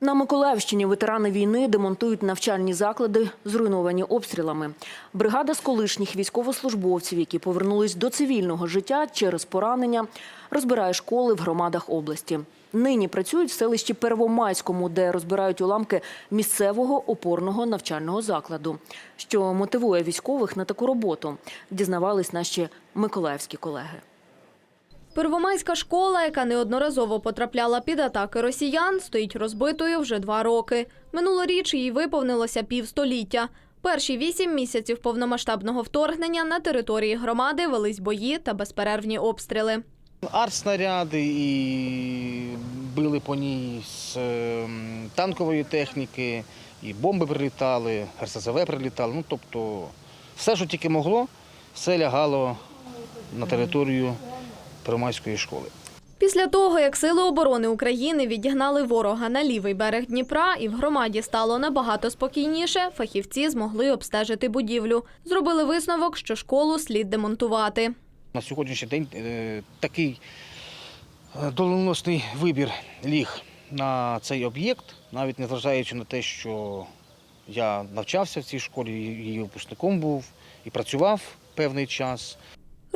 На Миколаївщині ветерани війни демонтують навчальні заклади, зруйновані обстрілами. Бригада з колишніх військовослужбовців, які повернулись до цивільного життя через поранення, розбирає школи в громадах області. Нині працюють в селищі Первомайському, де розбирають уламки місцевого опорного навчального закладу. Що мотивує військових на таку роботу, дізнавались наші миколаївські колеги. Первомайська школа, яка неодноразово потрапляла під атаки росіян, стоїть розбитою вже два роки. Минулоріч їй виповнилося півстоліття. Перші вісім місяців повномасштабного вторгнення на території громади велись бої та безперервні обстріли. Артснаряди і били по ній з ем, танкової техніки, і бомби прилітали, РСЗВ прилітали. Ну, тобто все, що тільки могло, все лягало на територію Первомайської школи. Після того, як Сили оборони України відігнали ворога на лівий берег Дніпра і в громаді стало набагато спокійніше, фахівці змогли обстежити будівлю. Зробили висновок, що школу слід демонтувати. На сьогоднішній день е, такий е, доленосний вибір ліг на цей об'єкт, навіть незважаючи на те, що я навчався в цій школі, її випускником був і працював певний час.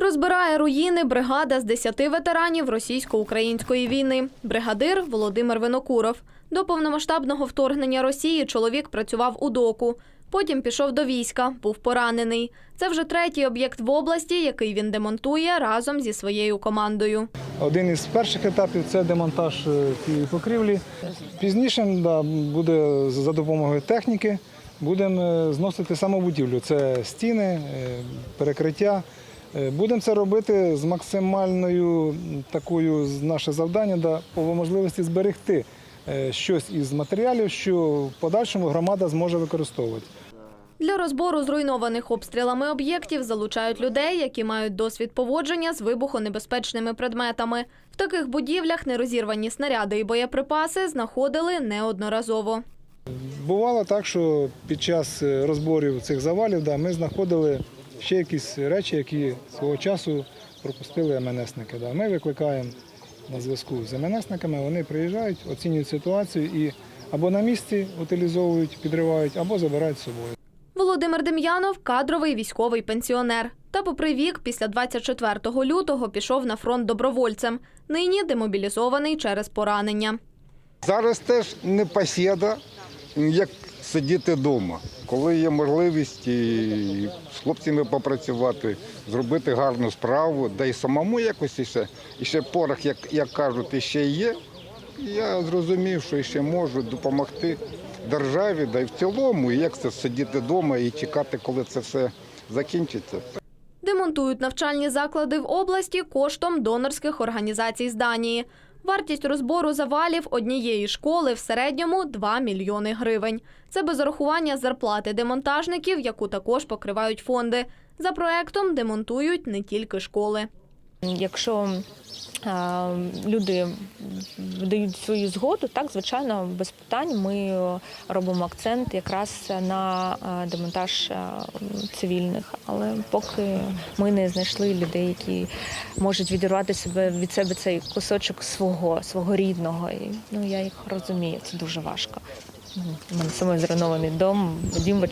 Розбирає руїни бригада з 10 ветеранів російсько-української війни. Бригадир Володимир Винокуров. До повномасштабного вторгнення Росії чоловік працював у доку. Потім пішов до війська, був поранений. Це вже третій об'єкт в області, який він демонтує разом зі своєю командою. Один із перших етапів це демонтаж е, цієї покрівлі. Пізніше да, буде за допомогою техніки будемо е, зносити саму будівлю. Це стіни, е, перекриття. Е, Будемо це робити з максимальною такою наше завдання да, по можливості зберегти е, щось із матеріалів, що в подальшому громада зможе використовувати. Для розбору зруйнованих обстрілами об'єктів залучають людей, які мають досвід поводження з вибухонебезпечними предметами. В таких будівлях нерозірвані снаряди і боєприпаси знаходили неодноразово. Бувало так, що під час е, розборів цих завалів да, ми знаходили ще якісь речі, які свого часу пропустили МНСники. Ми викликаємо на зв'язку з МНСниками, вони приїжджають, оцінюють ситуацію і або на місці утилізовують, підривають, або забирають з собою. Володимир Дем'янов кадровий військовий пенсіонер. Та попри вік, після 24 лютого пішов на фронт добровольцем. Нині демобілізований через поранення. Зараз теж не посіда, як сидіти вдома. Коли є можливість і з хлопцями попрацювати, зробити гарну справу, да й самому якось іще, іще порох, як, як кажуть, іще є. Я зрозумів, що ще можу допомогти державі, да й в цілому, і як це сидіти вдома і чекати, коли це все закінчиться. Демонтують навчальні заклади в області коштом донорських організацій з Данії. Вартість розбору завалів однієї школи в середньому 2 мільйони гривень. Це без урахування зарплати демонтажників, яку також покривають фонди. За проектом демонтують не тільки школи. Якщо люди дають свою згоду, так звичайно, без питань ми робимо акцент якраз на демонтаж цивільних. Але поки ми не знайшли людей, які можуть відірвати себе від себе цей кусочок свого, свого рідного. І, ну я їх розумію, це дуже важко. У мене самий зруйнований дом, дім в.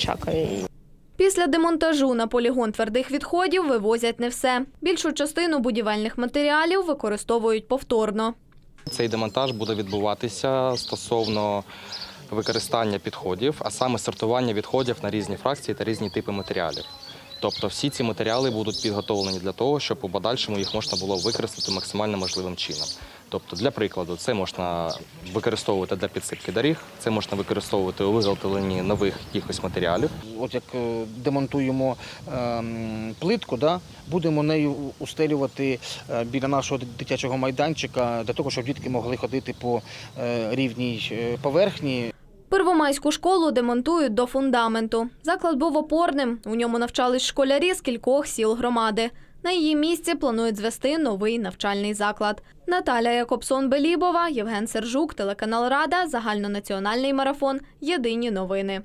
Після демонтажу на полігон твердих відходів вивозять не все. Більшу частину будівельних матеріалів використовують повторно. Цей демонтаж буде відбуватися стосовно використання підходів, а саме сортування відходів на різні фракції та різні типи матеріалів. Тобто всі ці матеріали будуть підготовлені для того, щоб у подальшому їх можна було використати максимально можливим чином. Тобто, для прикладу, це можна використовувати для підсипки доріг, це можна використовувати у виготовленні нових якихось матеріалів. От як е, демонтуємо ем, плитку, да, будемо нею устелювати е, біля нашого дитячого майданчика для того, щоб дітки могли ходити по е, рівній поверхні. Первомайську школу демонтують до фундаменту. Заклад був опорним. У ньому навчались школярі з кількох сіл громади. На її місці планують звести новий навчальний заклад. Наталя Якобсон-Белібова, Євген Сержук, телеканал Рада, загальнонаціональний марафон. Єдині новини.